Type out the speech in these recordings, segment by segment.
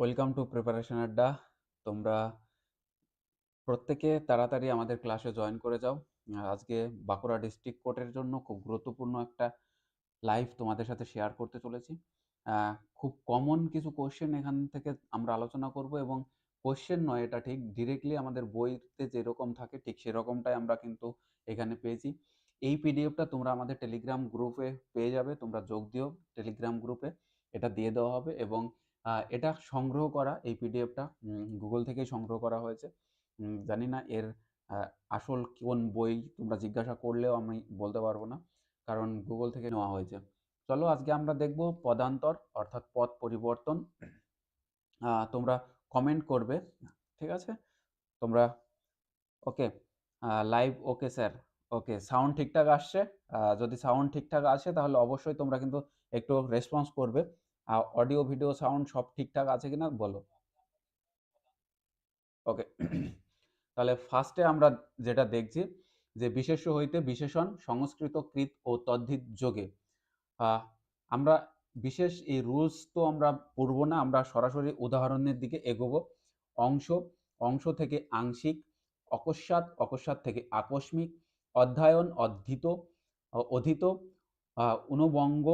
Welcome to preparation আড্ডা। তোমরা প্রত্যেকে তাড়াতাড়ি আমাদের ক্লাসে জয়েন করে যাও। আজকে বাঁকুড়া ডিস্ট্রিক্ট কোর্টের জন্য খুব গুরুত্বপূর্ণ একটা লাইভ তোমাদের সাথে শেয়ার করতে চলেছি। খুব কমন কিছু কোশ্চেন এখান থেকে আমরা আলোচনা করব এবং কোশ্চেন নয়, এটা ঠিক ডিরেক্টলি আমাদের বইতে যেরকম থাকে, ঠিক সেরকমটাই আমরা কিন্তু এখানে পেয়েছি। এই পিডিএফটা তোমরা আমাদের টেলিগ্রাম গ্রুপে পেয়ে যাবে। তোমরা যোগ দিও টেলিগ্রাম গ্রুপে এটা দিয়ে দেওয়া হবে এবং এটা সংগ্রহ করা, এই পিডিএফটা গুগল থেকেই সংগ্রহ করা হয়েছে। জানি না এর আসল কোন বই তোমরা জিজ্ঞাসা করলেও আমি বলতে পারব না, কারণ গুগল থেকে নেওয়া হয়েছে। চলো আজকে আমরা দেখব পদান্তর, অর্থাৎ পদ পরিবর্তন। তোমরা কমেন্ট করবে, ঠিক আছে? তোমরা okay live okay sir okay sound ঠিকঠাক আসছে? যদি সাউন্ড ঠিকঠাক আসে তাহলে অবশ্যই তোমরা কিন্তু একটু রেসপন্স করবে। অডিও ভিডিও সাউন্ড সব ঠিকঠাক আছে কিনা বলো। ওকে তাহলে ফার্স্টে আমরা যেটা দেখছি যে বিশেষ্য হইতে বিশেষণ, সংস্কৃত, কৃত ও তদ্ধিত যোগে। আমরা বিশেষ এই রুলস তো আমরা পড়ব না, আমরা সরাসরি উদাহরণের দিকে এগোবো। অংশ অংশ থেকে আংশিক, অকস্মাৎ অকস্মাৎ থেকে আকস্মিক, অধ্যয়ন, অধ্যিত অধীত অনুবঙ্গ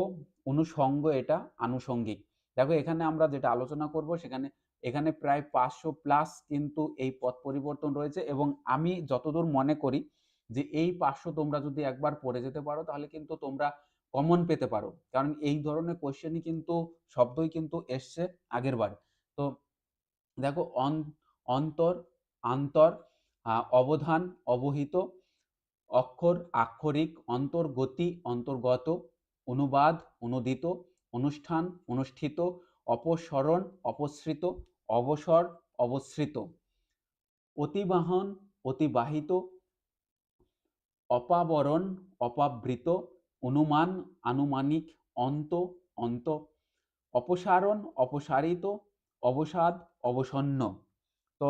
অনুষঙ্গ এটা আনুষঙ্গিক। দেখো এখানে আমরা যেটা আলোচনা করব সেখানে, এখানে প্রায় পাঁচশো প্লাস কিন্তু এই পথ পরিবর্তন রয়েছে এবং আমি যতদূর মনে করি যে এই পাঁচশো তোমরা যদি একবার পড়ে যেতে পারো তাহলে কিন্তু তোমরা কমন পেতে পারো। কারণ এই ধরনের কোশ্চেনই কিন্তু, শব্দই কিন্তু এসছে আগের বার তো দেখো অন- অন্তর, আন্তর অবধান, অবহিত, অক্ষর, আক্ষরিক, অন্তর্গতি, অন্তর্গত অনুবাদ, অনুদিত, অনুষ্ঠান, অনুষ্ঠিত, অপসরণ, অপসৃত, অবসর, অবসৃত। অতিবাহন, অতিবাহিত, অপাবরণ, অপাবৃত, অনুমান, আনুমানিক, অন্ত অন্ত। অপসারণ, অপসারিত, অবসাদ, অবসন্ন। তো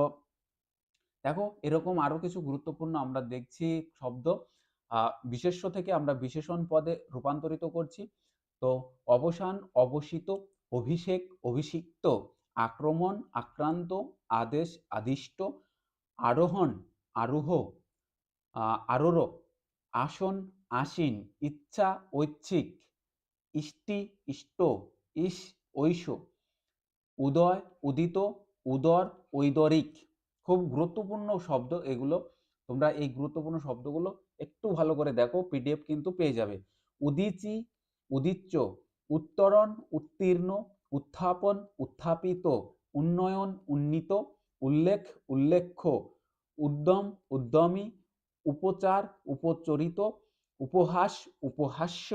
দেখো, এরকম আরও কিছু গুরুত্বপূর্ণ আমরা দেখছি শব্দ। বিশেষ্য থেকে আমরা বিশেষণ পদে রূপান্তরিত করছি। তো অবসান অবসিত অভিষেক, অভিষিক্ত, আক্রমণ, আক্রান্ত, আদেশ, আদিষ্ট, আরোহণ, আরোহ আরোর, আসন, আসীন, ইচ্ছা, ঐচ্ছিক, ইষ্টি, ইষ্ট, ইস, ঐশ, উদয়, উদিত, উদর, ঐদরিক। খুব গুরুত্বপূর্ণ শব্দ এগুলো। তোমরা এই গুরুত্বপূর্ণ শব্দগুলো একটু ভালো করে দেখো পিডিএফ কিন্তু পেয়ে যাবে। উদিচি, উদিচ্য, উত্তরণ, উত্তীর্ণ, উত্থাপন, উত্থাপিত, উন্নয়ন, উন্নীত, উল্লেখ, উল্লেখ্য, উদ্যম, উদ্যমী, উপচার, উপচরিত, উপহাস, উপহাস্য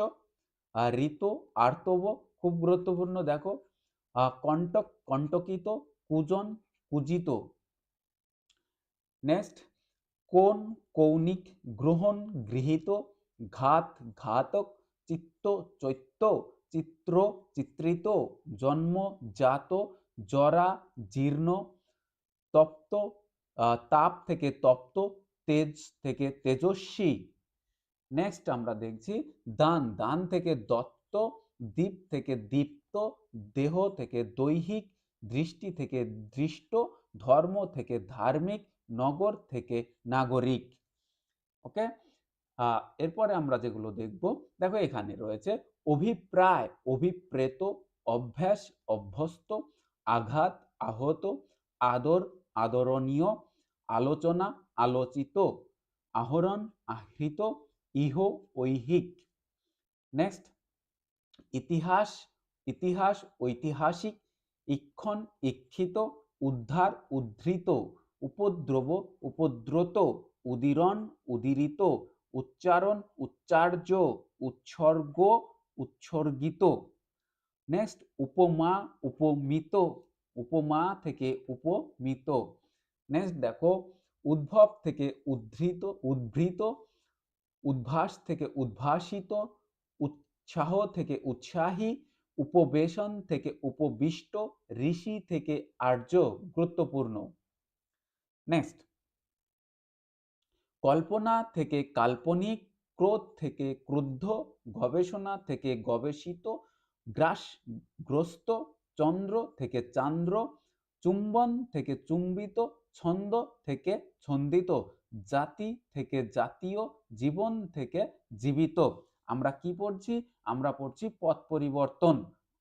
ঋত, আর্তব, খুব গুরুত্বপূর্ণ দেখো কণ্টক, কণ্টকিত, কুজন, কুজিত। নেক্সট কোন কৌণিক গ্রহণ গৃহীত? ঘাত, ঘাতক, চিত্ত, চৈত্য, চিত্র, চিত্রিত, জন্ম, জাত, জরা, জীর্ণ, তপ্ত তাপ থেকে তপ্ত, তেজ থেকে তেজস্বী। নেক্সট আমরা দেখছি দান দান থেকে দত্ত দ্বীপ থেকে দীপ্ত, দেহ থেকে দৈহিক, দৃষ্টি থেকে দৃষ্ট, ধর্ম থেকে ধার্মিক নগর থেকে নাগরিক। ওকে? এরপরে আমরা যেগুলো দেখব, দেখো এখানে রয়েছে অভিপ্রায়, অভিপ্রেত, অভ্যাস, অভ্যস্ত, আঘাত, আহত, আদর, আদরণীয়, আলোচনা, আলোচিত, আহরণ, আহৃত, ইহ, ঐহিক। নেক্সট, ইতিহাস ইতিহাস, ঐতিহাসিক, ইক্ষণ, ইক্ষিত, উদ্ধার, উদ্ধৃত। উপদ্রব, উপদ্রত, উদীরণ, উদিরিত, উচ্চারণ, উচ্চার্য, উৎসর্গ, উৎসর্গিত। নেক্সট উপমা, উপমিত, উপমা থেকে উপমিত। নেক্সট দেখো, উদ্ভব থেকে উদ্ধৃত উদ্ভৃত উদ্ভাস থেকে উদ্ভাসিত, উৎসাহ থেকে উৎসাহী, উপবেশন থেকে উপবিষ্ট, ঋষি থেকে আর্য, গুরুত্বপূর্ণ। নেক্সট কল্পনা থেকে কাল্পনিক ক্রোধ থেকে ক্রুদ্ধ, গবেষণা থেকে গবেষিত, গ্রাস গ্রস্ত, চন্দ্র থেকে চান্দ্র, চুম্বন থেকে চুম্বিত, ছন্দ থেকে ছন্দিত, জাতি থেকে জাতীয়, জীবন থেকে জীবিত। আমরা কি পড়ছি? আমরা পড়ছি পথ পরিবর্তন,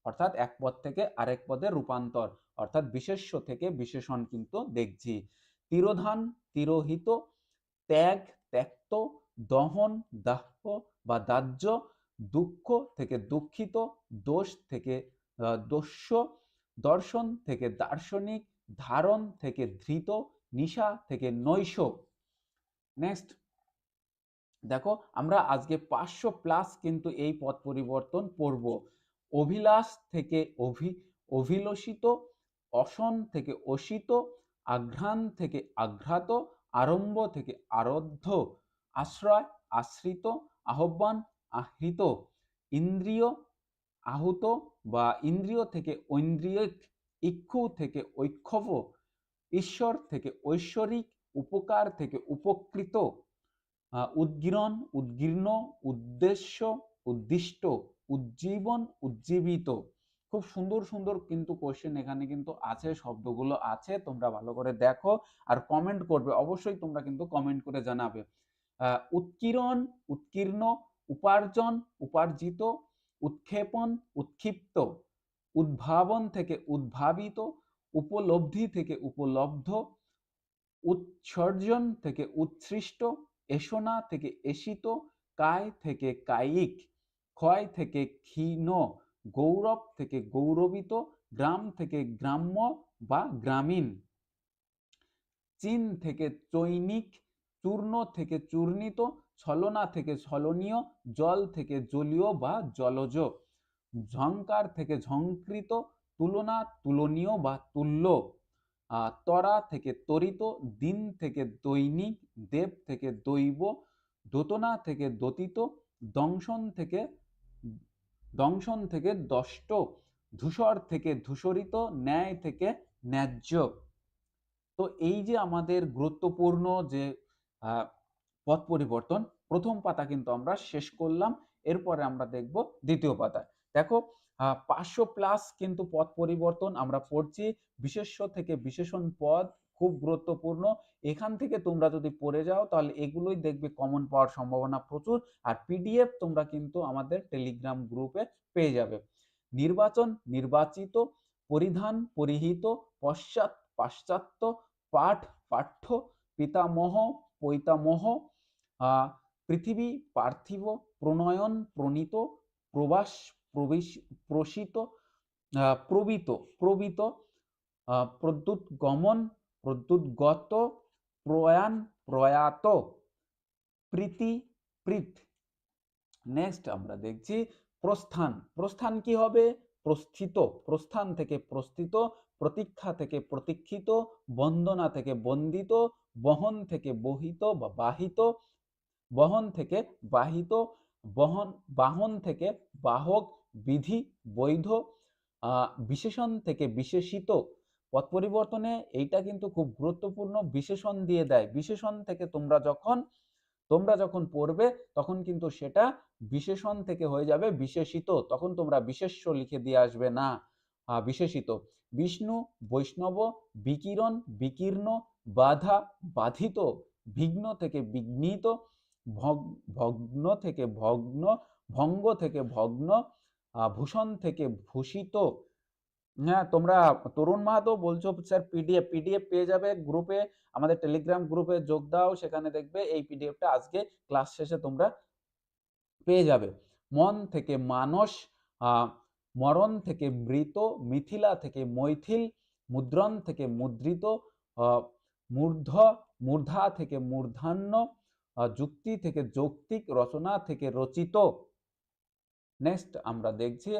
অর্থাৎ এক পদ থেকে আরেক পদে রূপান্তর, অর্থাৎ বিশেষ্য থেকে বিশেষণ কিন্তু দেখছি। তিরোধান, তিরোহিত, ত্যাগ, ত্যক্ত, দহন, দাহ্য বা দাহ্য, দুঃখ থেকে দুঃখিত, দোষ থেকে দস্য, দর্শন থেকে দার্শনিক, ধারণ থেকে ধৃত, নিশা থেকে নৈশ। নেক্সট দেখো, আমরা আজকে পাঁচশো প্লাস কিন্তু এই পথ পরিবর্তন পড়ব। অভিলাষ থেকে অভি, অভিলষিত, অসন থেকে অসিত আঘ্রাণ থেকে আঘ্রাত, আরম্ভ থেকে আরব্ধ আশ্রয়, আশ্রিত, আহ্বান, আহৃত, ইন্দ্রিয়, আহুত বা ইন্দ্রিয় থেকে ঐন্দ্রিয়িক, ইক্ষু থেকে ঐক্ষব, ঈশ্বর থেকে ঐশ্বরিক, উপকার থেকে উপকৃত উদ্গীরণ, উদ্গীর্ণ, উদ্দেশ্য, উদ্দিষ্ট, উজ্জীবন, উজ্জীবিত। খুব সুন্দর সুন্দর কিন্তু কোশ্চেন এখানে কিন্তু আছে, শব্দগুলো আছে, তোমরা ভালো করে দেখো আর কমেন্ট করবে, অবশ্যই তোমরা কিন্তু কমেন্ট করে জানাবে। উৎকীর্ণ উৎকীর্ণ, উপার্জন, উপার্জিত, উৎক্ষেপণ, উৎক্ষিপ্ত, উদ্ভাবন থেকে উদ্ভাবিত, উপলব্ধি থেকে উপলব্ধ, উৎসর্জন থেকে উৎসৃষ্ট, এসোনা থেকে এসিত, কায় থেকে কায়িক, ক্ষয় থেকে ক্ষীণ গৌরব থেকে গৌরবিত, গ্রাম থেকে গ্রাম্য বা গ্রামীণ। চীন থেকে চৈনিক, চূর্ণ থেকে চূর্ণিত, ছলনা থেকে ছলনীয়, জল থেকে জলীয় বা জলজ। ঝঙ্কার থেকে ঝঙ্কৃত তুলনা তুলনীয় বা তুল্য। তরা থেকে তরিত, দিন থেকে দৈনিক, দেব থেকে দৈব, দোতনা থেকে দতিত, দংশন থেকে দংশন থেকে দষ্ট, ধূসর থেকে ধূসরিত, ন্যায় থেকে ন্যায্য। তো এই যে আমাদের গুরুত্বপূর্ণ যে পথ পরিবর্তন, প্রথম পাতা কিন্তু আমরা শেষ করলাম, এরপরে আমরা দেখব দ্বিতীয় পাতা। দেখো পাঁচশো প্লাস কিন্তু পথ পরিবর্তন আমরা পড়ছি, বিশেষ্য থেকে বিশেষণ পদ খুব গুরুত্বপূর্ণ। এখান থেকে তোমরা যদি পড়ে যাও, তাহলে এগুলোই দেখবে কমন পাওয়ার সম্ভাবনা প্রচুর আর পিডিএফ তোমরা কিন্তু আমাদের টেলিগ্রাম গ্রুপে পেয়ে যাবে। নির্বাচন নির্বাচিত, পরিধান পরিহিত, পশ্চাৎ পাশ্চাত্য, পাঠ পাঠ্য, পিতামহ, পৈতামহ পৃথিবী পার্থিব, প্রণয়ন প্রণীত, প্রবাস প্রবেশ, প্রসিত প্রবিত প্রবিত প্রদ্যুৎ গমন প্রদ্যুৎগত প্রয়াণ প্রয়াত। প্রীতি প্রীত। নেক্সট আমরা দেখছি প্রস্থান। প্রস্থান কি হবে? প্রস্থিত। প্রস্থান থেকে প্রস্থিত, প্রতীক্ষা থেকে প্রতীক্ষিত, বন্দনা থেকে বন্দিত, বহন থেকে বহিত বা বাহিত, বহন থেকে বাহিত, বহন, বাহন থেকে বাহক, বিধি, বৈধ বিশেষণ থেকে বিশেষিত পথ পরিবর্তনে এইটা কিন্তু খুব গুরুত্বপূর্ণ বিশেষণ দিয়ে দেয়। বিশেষণ থেকে তোমরা যখন তোমরা যখন পড়বে তখন কিন্তু সেটা বিশেষণ থেকে হয়ে যাবে বিশেষিত। তখন তোমরা বিশেষ্য লিখে দিয়ে আসবে না। বিশেষিত। বিষ্ণু, বৈষ্ণব, বিকিরণ, বিকীর্ণ, বাধা, বাধিত, বিঘ্ন থেকে বিঘ্নিত ভগ্ন থেকে ভগ্ন, ভঙ্গ থেকে ভগ্ন ভূষণ থেকে ভূষিত। হ্যাঁ তোমরা তরুণ মাহাতো বলছো স্যার পিডিএফ পিডিএফ পেয়ে যাবে গ্রুপে আমাদের টেলিগ্রাম গ্রুপে যোগ দাও, সেখানে দেখবে এই পিডিএফটা আজকে ক্লাস শেষে তোমরা পেয়ে যাবে। মন থেকে মানস মরণ থেকে মৃত, মিথিলা থেকে মৈথিল, মুদ্রণ থেকে মুদ্রিত মূর্ধ, মূর্ধা থেকে মূর্ধান্য যুক্তি থেকে যৌক্তিক, রচনা থেকে রচিত। নেক্সট আমরা দেখছি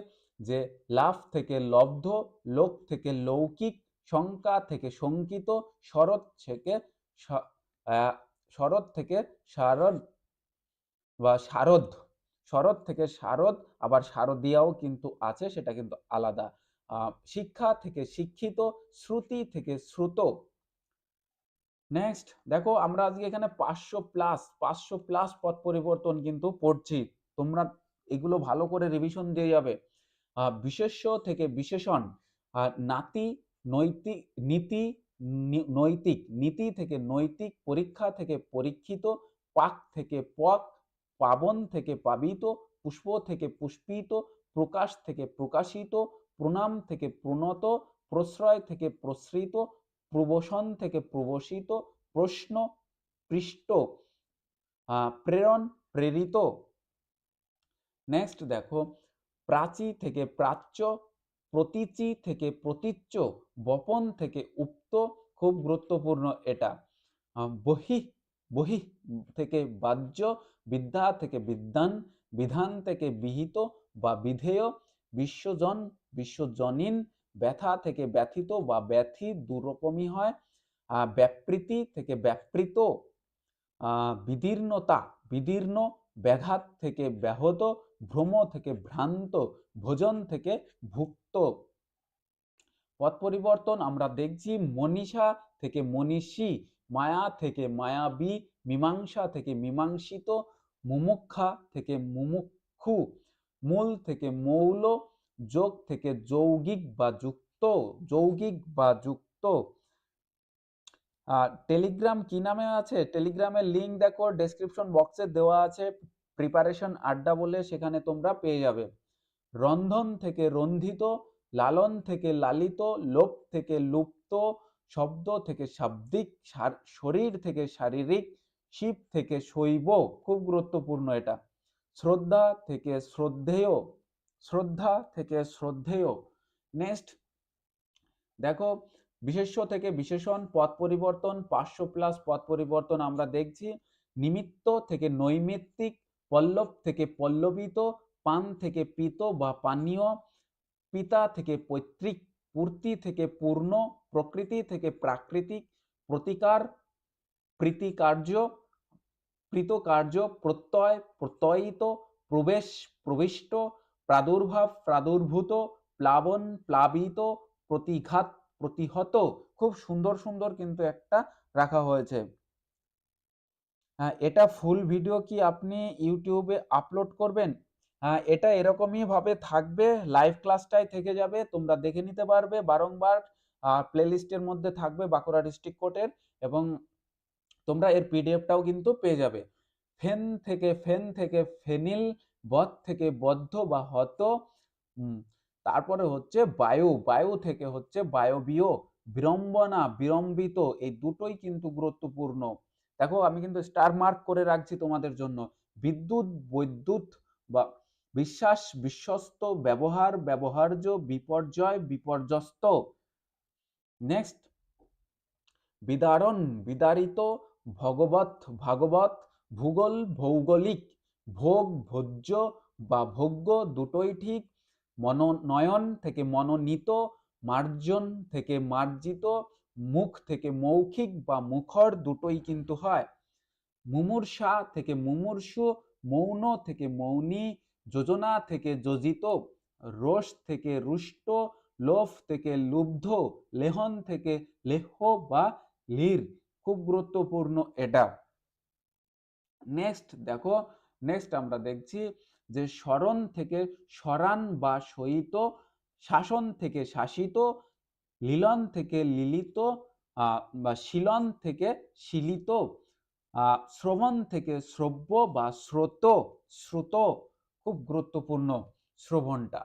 যে লাভ থেকে লব্ধ লোক থেকে লৌকিক, শঙ্কা থেকে শঙ্কিত, শরৎ থেকে শরৎ থেকে শারদ বা শারদ শরৎ থেকে শারদ আবার শারদিয়াও কিন্তু আছে, সেটা কিন্তু আলাদা। শিক্ষা থেকে শিক্ষিত, শ্রুতি থেকে শ্রুত। নেক্সট দেখো আমরা আজকে এখানে পাঁচশো প্লাস পাঁচশো প্লাস পথ পরিবর্তন কিন্তু পড়ছি। তোমরা এগুলো ভালো করে রিভিশন দিয়ে যাবে। বিশেষ্য থেকে বিশেষণ নাতি নৈতিক নীতি নৈতিক, নীতি থেকে নৈতিক, পরীক্ষা থেকে পরীক্ষিত, পাক থেকে পক, পাবন থেকে পাবিত, পুষ্প থেকে পুষ্পিত, প্রকাশ থেকে প্রকাশিত, প্রণাম থেকে প্রণত, প্রশ্রয় থেকে প্রসৃত প্রবসন থেকে প্রবসিত, প্রশ্ন, পৃষ্ঠ প্রেরণ, প্রেরিত। নেক্সট দেখো প্রাচী থেকে প্রাচ্য, প্রতীচি থেকে প্রতীচ্য, বপন থেকে উক্ত, খুব গুরুত্বপূর্ণ এটা। বহি বহি থেকে বাহ্য, বিদ্যা থেকে বিদ্যান, বিধান থেকে বিহিত বা বিধেয়, বিশ্বজন, বিশ্বজনীন, ব্যথা থেকে ব্যথিত বা ব্যথি দুরকমই হয় ব্যাপৃতি থেকে ব্যাপৃত বিদীর্ণতা, বিদীর্ণ, ব্যাঘাত থেকে ব্যাহত ভ্রম থেকে ভ্রান্ত, ভোজন থেকে ভুক্ত। পথ পরিবর্তন আমরা দেখছি মনীষা থেকে মনীষী, মায়া থেকে মায়াবী, মীমাংসা থেকে মীমাংসিত, মুমুক্ষা থেকে মুমুক্ষু, মূল থেকে মৌল, যোগ থেকে যৌগিক বা যুক্ত, যৌগিক বা যুক্ত। আর টেলিগ্রাম কি নামে আছে? টেলিগ্রামের লিঙ্ক দেখো ডেসক্রিপশন বক্সে দেওয়া আছে। প্রিপারেশন আড্ডা বলে সেখানে তোমরা পেয়ে যাবে। রন্ধন থেকে রন্ধিত, লালন থেকে লালিত, লোপ থেকে লুপ্ত, শব্দ থেকে শাব্দিক শরীর থেকে শারীরিক, শিব থেকে শৈব, খুব গুরুত্বপূর্ণ এটা। শ্রদ্ধা থেকে শ্রদ্ধেয়, শ্রদ্ধা থেকে শ্রদ্ধেয়। নেক্সট দেখো, বিশেষ্য থেকে বিশেষণ, পথ পরিবর্তন পাঁচশো প্লাস পথ পরিবর্তন আমরা দেখছি। নিমিত্ত থেকে নৈমিত্তিক পল্লব থেকে পল্লবিত, পান থেকে পিত বা পানীয়, পিতা থেকে পৈতৃক, পূর্তি থেকে পূর্ণ, প্রকৃতি থেকে প্রাকৃতিক, প্রতিকার, প্রীতিকার্য কৃতকার্য প্রত্যয়, প্রত্যয়িত, প্রবেশ, প্রবিষ্ট, প্রাদুর্ভাব, প্রাদুর্ভূত, প্লাবন, প্লাবিত, প্রতিঘাত, প্রতিহত। খুব সুন্দর সুন্দর কিন্তু একটা রাখা হয়েছে। হ্যাঁ এটা ফুল ভিডিও কি আপনি ইউটিউবে আপলোড করবেন? হ্যাঁ এটা এরকমই ভাবে থাকবে লাইভ ক্লাসটাই থেকে যাবে, তোমরা দেখে নিতে পারবে বারংবার প্লেলিস্টের মধ্যে থাকবে বাঁকুড়া ডিস্ট্রিক্ট কোর্টের এবং তোমরা এর পিডিএফটাও কিন্তু পেয়ে যাবে। ফেন থেকে ফেন থেকে ফেনিল বধ থেকে বদ্ধ বা হত তারপরে হচ্ছে বায়ু বায়ু থেকে হচ্ছে বায়বীয়, বিড়ম্বনা, বিড়ম্বিত, এই দুটোই কিন্তু গুরুত্বপূর্ণ। দেখো, আমি কিন্তু স্টার মার্ক করে রাখছি তোমাদের জন্য। বিদ্যুৎ, বৈদ্যুৎ বা বিশ্বাস, বিশ্বস্ত, ব্যবহার, ব্যবহার্য, বিপর্যয়, বিপর্যস্ত। নেক্সট বিদারণ, বিদারিত ভগবত ভাগবত, ভূগোল, ভৌগোলিক, ভোগ, ভোজ্য বা ভোগ্য দুটোই ঠিক। মনোনয়ন থেকে মনোনীত, মার্জন থেকে মার্জিত মুখ থেকে মৌখিক বা মুখর দুটোই কিন্তু হয়। মুমূর্ষা থেকে মুমূর্ষু, মৌন থেকে মৌনী, যোজনা থেকে যোজিত, রোষ থেকে রুষ্ট, লোভ থেকে লুব্ধ, লেহন থেকে লেহ বা লির। খুব গুরুত্বপূর্ণ এটা। নেক্সট দেখো নেক্সট আমরা দেখছি যে স্মরণ থেকে স্মরান বা সহিত, শাসন থেকে শাসিত লীলন থেকে লিলিত বা শিলন থেকে শিলিত শ্রবণ থেকে শ্রব্য বা শ্রোত, শ্রুত, খুব গুরুত্বপূর্ণ শ্রবণটা।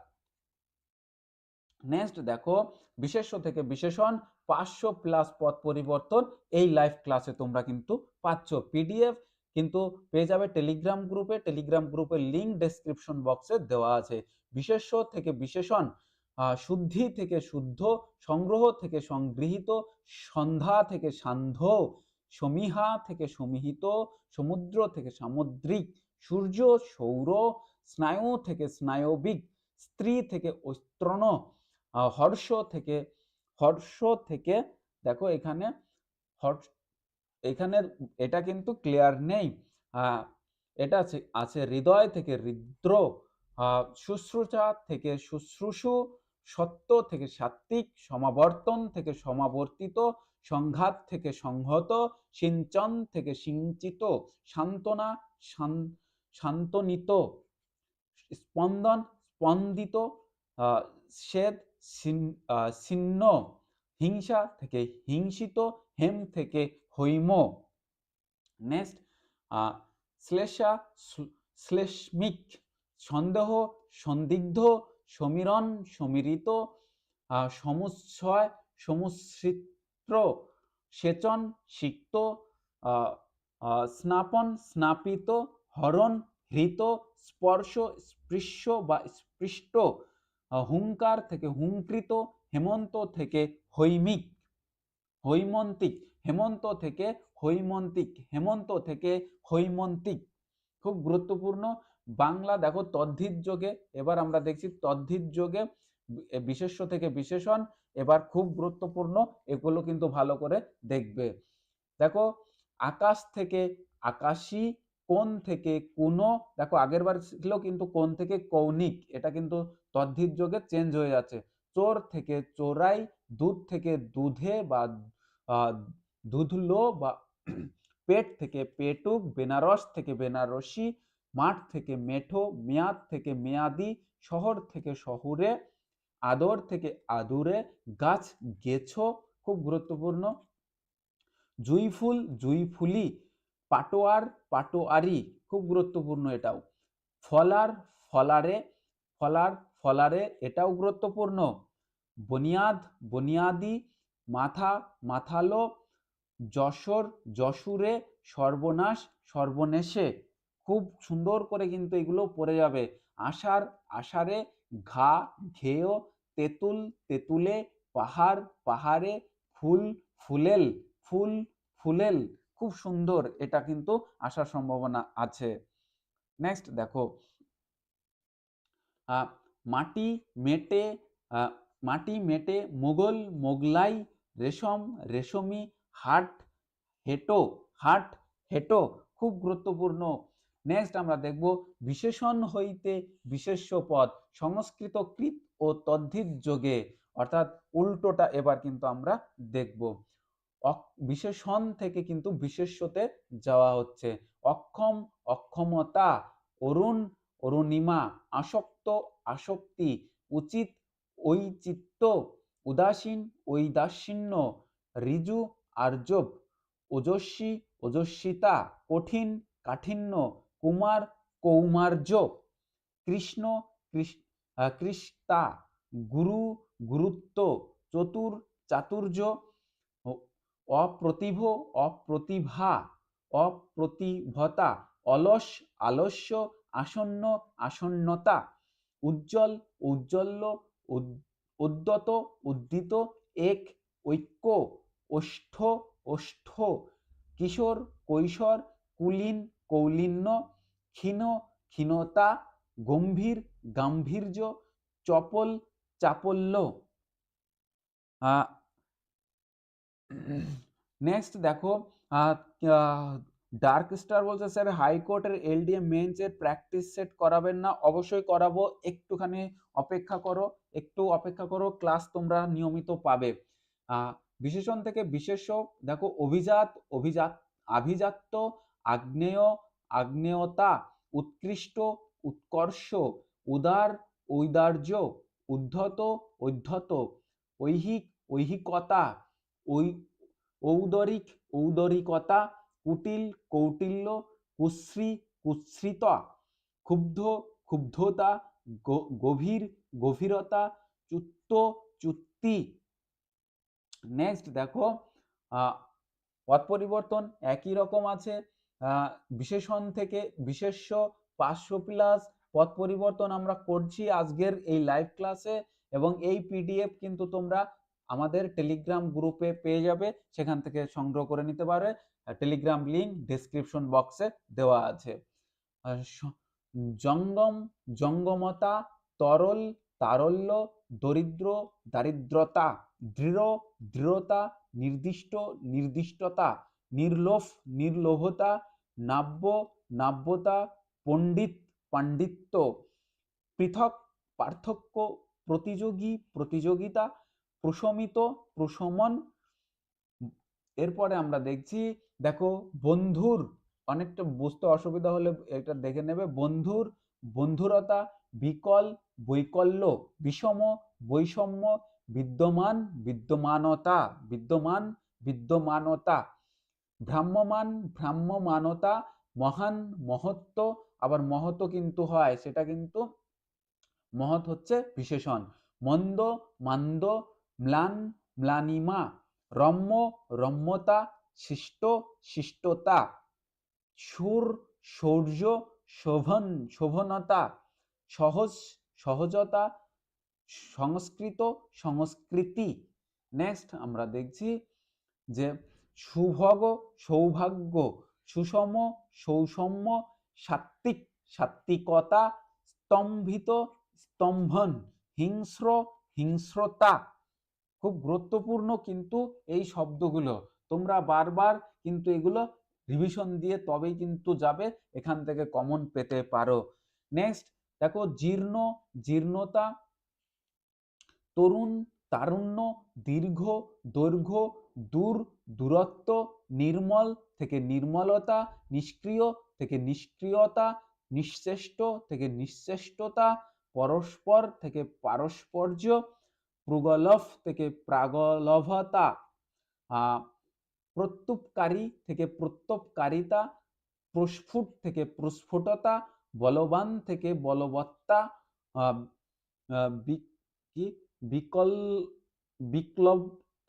নেক্সট দেখো, বিশেষ্য থেকে বিশেষণ, পাঁচশো প্লাস পথ পরিবর্তন, এই লাইভ ক্লাসে তোমরা কিন্তু পাচ্ছ পিডিএফ কিন্তু পেয়ে যাবে টেলিগ্রাম গ্রুপে টেলিগ্রাম গ্রুপের লিঙ্ক ডেসক্রিপশন বক্সে দেওয়া আছে। বিশেষ্য থেকে বিশেষণ শুদ্ধি থেকে শুদ্ধ, সংগ্রহ থেকে সংগৃহীত, সন্ধ্যা থেকে সান্ধ্য, সমীহা থেকে সমীহিত, সমুদ্র থেকে সামুদ্রিক, সূর্য সৌর, স্নায়ু থেকে স্নায়বিক, স্ত্রী থেকে ঐস্ত্রণ হর্ষ থেকে হর্ষ থেকে, দেখো এখানে হর্ষ, এখানে এটা কিন্তু ক্লিয়ার নেই এটা আছে আছে হৃদয় থেকে হৃদ্র শুশ্রূষা থেকে শুশ্রূষু সত্য থেকে সাত্ত্বিক, সমাবর্তন থেকে সমাবর্তিত, সংঘাত থেকে সংহত, সিঞ্চন থেকে সিঞ্চিত, সান্ত্বনা শান্তনিত স্পন্দন, স্পন্দিত শেদ ছিন্ন, হিংসা থেকে হিংসিত, হেম থেকে হৈম। নেক্সট শ্লেষা শ্লেষ্মিক, সন্দেহ, সন্দিগ্ধ সমীরণ, সমীরিত সমুচ্ছয় সমুশ্রিত্র সেচন, সিক্ত স্নাপন, স্নাপিত, হরণ, হৃত, স্পর্শ, স্পৃশ্য বা স্পৃষ্ট হুঙ্কার থেকে হুঙ্কৃত, হেমন্ত থেকে হৈমিক, হৈমন্তিক, হেমন্ত থেকে হৈমন্তিক, হেমন্ত থেকে হৈমন্তিক। খুব গুরুত্বপূর্ণ। বাংলা দেখো তদ্ধিত যোগে, এবার আমরা দেখছি তদ্ধিত যোগে বিশেষ্য থেকে বিশেষণ, এবার খুব গুরুত্বপূর্ণ, এগুলো কিন্তু ভালো করে দেখবে। দেখো, আকাশ থেকে আকাশী কোন থেকে কোনো দেখো আগের বার ছিল কিন্তু কোন থেকে কৌণিক, এটা কিন্তু তদ্ধিত যোগে চেঞ্জ হয়ে যাচ্ছে। চোর থেকে চোরাই, দুধ থেকে দুধে বা দুধলো বা, পেট থেকে পেটুক, বেনারস থেকে বেনারসি মাঠ থেকে মেঠো, মেয়াদ থেকে মেয়াদি, শহর থেকে শহুরে, আদর থেকে আদুরে, গাছ গেছো, খুব গুরুত্বপূর্ণ। জুই ফুল জুই ফুলি পাটোয়ার, পাটোয়ারি, খুব গুরুত্বপূর্ণ এটাও। ফলার, ফলারে ফলার, ফলারে, এটাও গুরুত্বপূর্ণ। বনিয়াদ, বনিয়াদি, মাথা, মাথালো, যশোর, যশুরে, সর্বনাশ, সর্বনেশে। খুব সুন্দর করে কিন্তু এগুলো পড়ে যাবে। আষাঢ়, আষাঢ়ে ঘা, ঘেয়, তেঁতুল, তেঁতুলে, পাহাড়, পাহাড়ে ফুল, ফুলেল ফুল, ফুলেল। খুব সুন্দর এটা কিন্তু আসার সম্ভাবনা আছে। নেক্সট দেখো। মাটি মেটে মাটি মেটে মোগল, মোগলাই, রেশম, রেশমি, হাট, হেটো হাট, হেটো খুব গুরুত্বপূর্ণ। নেক্সট আমরা দেখব বিশেষণ হইতে বিশেষ্য পদ, সংস্কৃত কৃত ও তদ্ধিত যোগে। অর্থাৎ উল্টোটা এবার কিন্তু আমরা দেখব। বিশেষণ থেকে কিন্তু বিশেষ্যতে যাওয়া হচ্ছে। অক্ষম, অক্ষমতা, অরুণ, অরুণিমা, আসক্ত, আসক্তি, উচিত, ঐচিত্য, উদাসীন, ঐদাসীন্য, ঋজু, আর্যব, ওজস্বী, ওজস্বিতা, কঠিন, কাঠিন্য কুমার কৌমার্য। কৃষ্ণ কৃষ্তা গুরু গুরুত্ব, চতুর চাতুর্য অপ্রতিভ, অপ্রতিভা, অপ্রতিভতা, অলস, আলস্য, আসন্ন, আসন্নতা, উজ্জ্বল ঔজ্জ্বল্য উদ্যত উদ্দিত এক, ঐক্য, ওষ্ঠ ওষ্ঠ, কিশোর, কৈশোর, কুলীন ক্ষীণ, ক্ষীণতা, গম্ভীর, গাম্ভীর্য, চপল, চাপল্য। নেক্সট দেখো ডার্ক স্টার বলছে স্যার হাইকোর্টের এলডিএম মেন্সের প্র্যাকটিস সেট করাবেন না, অবশ্যই করাবো, একটুখানি অপেক্ষা করো, একটু অপেক্ষা করো ক্লাস তোমরা নিয়মিত পাবে। বিশেষণ থেকে বিশেষ্য, দেখো, অভিজাত অভিজাত, আভিজাত্য, আগ্নেয় আগ্নেয়তা, উৎকৃষ্ট, উৎকর্ষ, উদার, ঔদার্য, উদ্ধত ঐদ্ধত ঐহিক, ঐহিকতা ঐ ঔদরিক, ঔদরিকতা, কুটিল, কৌটিল্য, কুশ্রী, কুশ্রিতা, ক্ষুব্ধ, ক্ষুব্ধতা গভীর, গভীরতা, চুত্ত, চুত্তি। নেক্সট দেখো পথ পরিবর্তন একই রকম আছে। বিশেষণ থেকে বিশেষ্য পাঁচশো প্লাস পথ পরিবর্তন আমরা করছি আজকের এই লাইভ ক্লাসে এবং এই পিডিএফ কিন্তু তোমরা আমাদের টেলিগ্রাম গ্রুপে পেয়ে যাবে। সেখান থেকে সংগ্রহ করে নিতে পারবে। টেলিগ্রাম লিঙ্ক ডিসক্রিপশন বক্সে দেওয়া আছে। জঙ্গম, জঙ্গমতা, তরল, তারল্য, দরিদ্র, দারিদ্রতা, দৃঢ়, দৃঢ়তা, নির্দিষ্ট, নির্দিষ্টতা নির্লোভ নির্লোভতা, নাব্য, নাব্যতা, পণ্ডিত, পাণ্ডিত্য, পৃথক, পার্থক্য, প্রতিযোগী, প্রতিযোগিতা, প্রশমিত, প্রশমন। এরপরে আমরা দেখছি, দেখো, বন্ধুর, অনেকটা বুঝতে অসুবিধা হলে এটা দেখে নেবে, বন্ধুর, বন্ধুরতা, বিকল, বৈকল্য, বিষম, বৈষম্য, বিদ্যমান, বিদ্যমানতা বিদ্যমান, বিদ্যমানতা। ভ্রাম্যমান, ভ্রাম্যমানতা, মহান, মহত্ব, আবার মহত্ব কিন্তু হয়, সেটা কিন্তু মহৎ হচ্ছে বিশেষণ। মন্দ, মান্দ, ম্লান, ম্লানিমা, রম্য, রম্যতা, শিষ্ট, শিষ্টতা, সুর শৌর্য শোভন, শোভনতা, সহজ, সহজতা, সংস্কৃত, সংস্কৃতি। নেক্সট আমরা দেখছি যে সুভগ সৌভাগ্য, সুষম সৌষম্য সাত্ত্বিক সাত্ত্বিকতা স্তম্ভিত স্তম্ভন, হিংস্র হিংস্রতা। খুব গুরুত্বপূর্ণ কিন্তু এই শব্দগুলো। তোমরা বারবার কিন্তু এগুলো রিভিশন দিয়ে তবেই কিন্তু যাবে, এখান থেকে কমন পেতে পারো। নেক্সট দেখো জীর্ণ, জীর্ণতা, তরুণ, তারুণ্য, দীর্ঘ, দৈর্ঘ্য দূর, দূরত্ব, নির্মল থেকে নির্মলতা, নিষ্ক্রিয় থেকে নিষ্ক্রিয়তা নিশ্চেষ্ট থেকে নিশ্চেষ্টতা পরস্পর থেকে পারস্পর্য, প্রগলভ থেকে প্রাগলভতা প্রত্যুপকারী থেকে প্রত্যুপকারিতা, প্রস্ফুট থেকে প্রস্ফুটতা, বলবান থেকে বলবত্তা বিকল, বিক্লব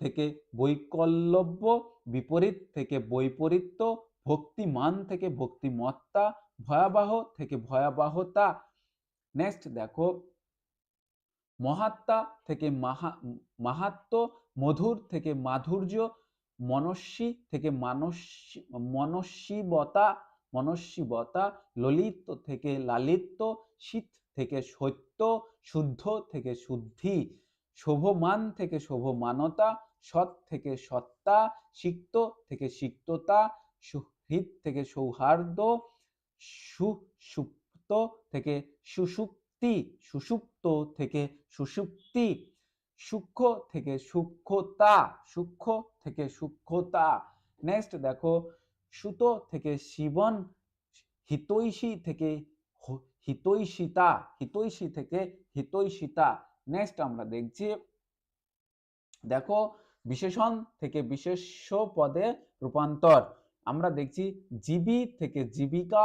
থেকে বৈকল্যব্য, বিপরীত থেকে বৈপরীত্য, ভক্তিমান থেকে ভক্তিমত্তা, ভয়াবহ থেকে ভয়াবহতা। নেক্সট দেখো, মহাত্মা থেকে মাহা, মাহাত্ম, মধুর থেকে মাধুর্য, মনস্বী থেকে মানসী মনস্বীবতা মনস্বীবতা, ললিত থেকে লালিত্য, শীত থেকে সত্য, শুদ্ধ থেকে শুদ্ধি, শোভমান থেকে শোভমানতা সৎ থেকে সত্তা, সিক্ত থেকে সিক্ততা সুহৃদ থেকে সৌহার্দ্য, সুসুপ্ত থেকে সুসুপ্তি, সুসুপ্ত থেকে সুসুপ্তি সূক্ষ্ম থেকে সূক্ষ্মতা সূক্ষ্ম থেকে সূক্ষ্মতা নেক্সট দেখো, সুত থেকে শিবন, হিতৈষী থেকে হিতৈষিতা, হিতৈষী থেকে হিতৈষিতা। নেক্সট আমরা দেখছি, দেখো বিশেষণ থেকে বিশেষ্য পদে রূপান্তর। আমরা দেখছি জীবী থেকে জীবিকা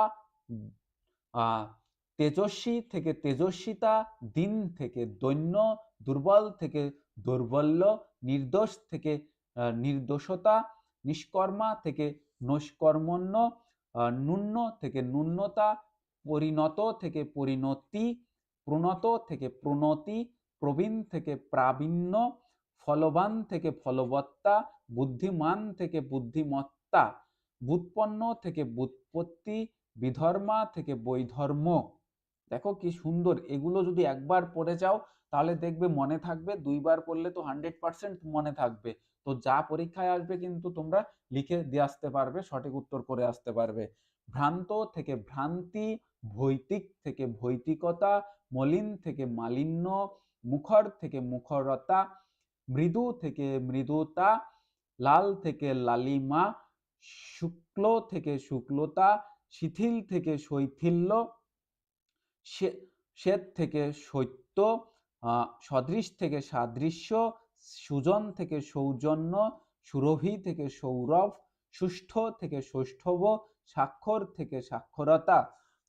তেজস্বী থেকে তেজস্বিতা, দিন থেকে দৈন্য, দুর্বল থেকে দুর্বল্য, নির্দোষ থেকে নির্দোষতা, নিষ্কর্মা থেকে নৈষ্কর্মণ্য ন্যূন্য থেকে ন্যূনতা পরিণত থেকে পরিণতি, প্রণত থেকে প্রণতি, প্রবীণ থেকে প্রাবীণ্য ফলবান থেকে ফলবত্তা, বুদ্ধিমান থেকে বুদ্ধিমত্তা, বুৎপন্ন থেকে বুৎপত্তি, বিধর্মা থেকে বৈধর্ম। দেখো কি সুন্দর, এগুলো যদি একবার পড়ে যাও, তাহলে দেখবে মনে থাকবে, দুইবার পড়লে তো হান্ড্রেড পার্সেন্ট মনে থাকবে। তো যা পরীক্ষায় আসবে কিন্তু তোমরা লিখে দিয়ে আসতে পারবে, সঠিক উত্তর করে আসতে পারবে। ভ্রান্ত থেকে ভ্রান্তি, ভৈতিক থেকে ভৈতিকতা, মলিন থেকে মালিন্য, মুখর থেকে মুখরতা মৃদু থেকে মৃদুতা, লাল থেকে লালিমা, শুক্ল থেকে শুক্লতা, শিথিল থেকে শৈথিল্য শ্বেত থেকে শৈত্য সদৃশ থেকে সাদৃশ্য, সুজন থেকে সৌজন্য, সুরভি থেকে সৌরভ, সুষ্ঠ থেকে সৌষ্ঠব, স্বাক্ষর থেকে সাক্ষরতা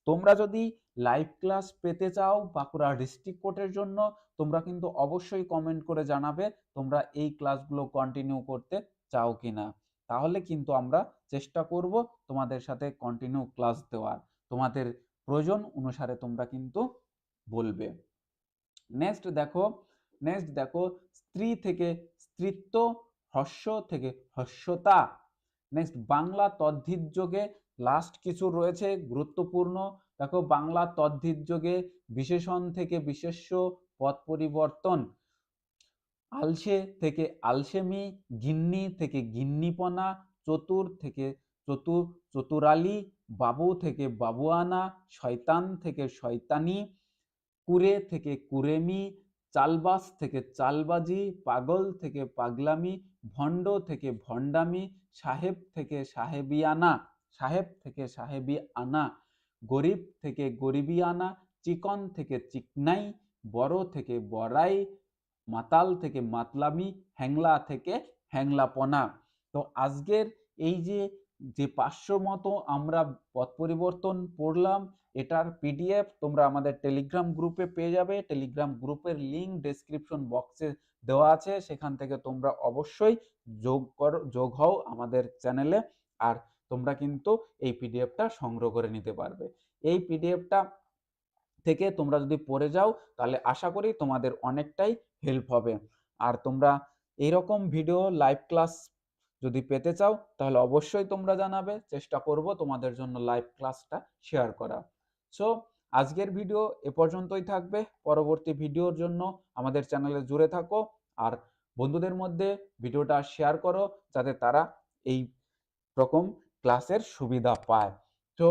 তোমরা যদি লাইভ ক্লাস পেতে চাও বাঁকুড়া ডিস্ট্রিক্ট কোর্টের জন্য, তোমরা কিন্তু অবশ্যই কমেন্ট করে জানাবে তোমরা এই ক্লাসগুলো কন্টিনিউ করতে চাও কিনা। তাহলে কিন্তু আমরা চেষ্টা করব তোমাদের সাথে কন্টিনিউ ক্লাস দেওয়ার। তোমাদের প্রয়োজন অনুসারে তোমরা কিন্তু বলবে। নেক্সট দেখো নেক্সট দেখো, স্ত্রী থেকে স্ত্রীত্ব হস্য থেকে হস্যতা নেক্সট বাংলা তদ্ধিত যোগে লাস্ট কিছু রয়েছে গুরুত্বপূর্ণ। দেখো, বাংলা তদ্ধিত যোগে বিশেষণ থেকে বিশেষ্য পদ পরিবর্তন। আলসে থেকে আলসেমি, গিন্নি থেকে গিন্নিপনা, চতুর থেকে চতু, চতুরালি, বাবু থেকে বাবুয়ানা, শয়তান থেকে শয়তানি, কুরে থেকে কুরেমি, চালবাস থেকে চালবাজি, পাগল থেকে পাগলামি, ভণ্ড থেকে ভণ্ডামি, সাহেব থেকে সাহেবিয়ানা। সাহেব থেকে সাহেবি আনা, গরিব থেকে গরিবি আনা, চিকন থেকে চিকনাই, বড় থেকে বড়াই, মাতাল থেকে মাতলামি হ্যাংলা থেকে হ্যাংলাপনা তো আজকের এই যে যে পাঁচশো মতো আমরা পথ পরিবর্তন পড়লাম, এটার পিডিএফ তোমরা আমাদের টেলিগ্রাম গ্রুপে পেয়ে যাবে। টেলিগ্রাম গ্রুপের লিঙ্ক ডেসক্রিপশন বক্সে দেওয়া আছে, সেখান থেকে তোমরা অবশ্যই যোগ করো, যোগ হও আমাদের চ্যানেলে। আর তোমরা কিন্তু এই পিডিএফটা সংগ্রহ করে নিতে পারবে। এই পিডিএফটা থেকে তোমরা যদি পড়ে যাও, তাহলে আশা করি তোমাদের অনেকটাই হেল্প হবে। আর তোমরা এইরকম ভিডিও লাইভ ক্লাস যদি পেতে চাও, তাহলে অবশ্যই তোমরা জানাবে, চেষ্টা করব তোমাদের জন্য লাইভ ক্লাসটা শেয়ার করা। সো আজকের ভিডিও এ পর্যন্তই থাকবে। পরবর্তী ভিডিওর জন্য আমাদের চ্যানেলে জুড়ে থাকো। আর বন্ধুদের মধ্যে ভিডিওটা শেয়ার করো, যাতে তারা এই রকম ক্লাসের সুবিধা পায়। তো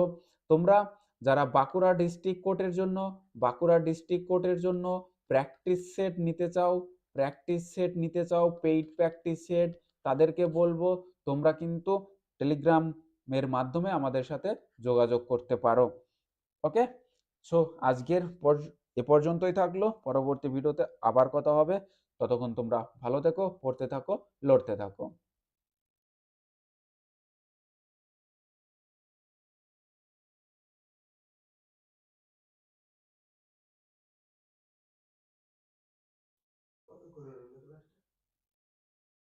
তোমরা যারা বাঁকুড়া ডিস্ট্রিক্ট কোর্টের জন্য, বাঁকুড়া ডিস্ট্রিক্ট কোর্টের জন্য প্র্যাকটিস সেট নিতে চাও প্র্যাকটিস সেট নিতে চাও পেইড প্র্যাকটিস সেট তাদেরকে বলব তোমরা কিন্তু টেলিগ্রামের মাধ্যমে আমাদের সাথে যোগাযোগ করতে পারো। ওকে সো আজকের এ পর্যন্তই থাকল। পরবর্তী ভিডিওতে আবার কথা হবে। ততক্ষণ তোমরা ভালো থেকো, পড়তে থাকো, লড়তে থাকো।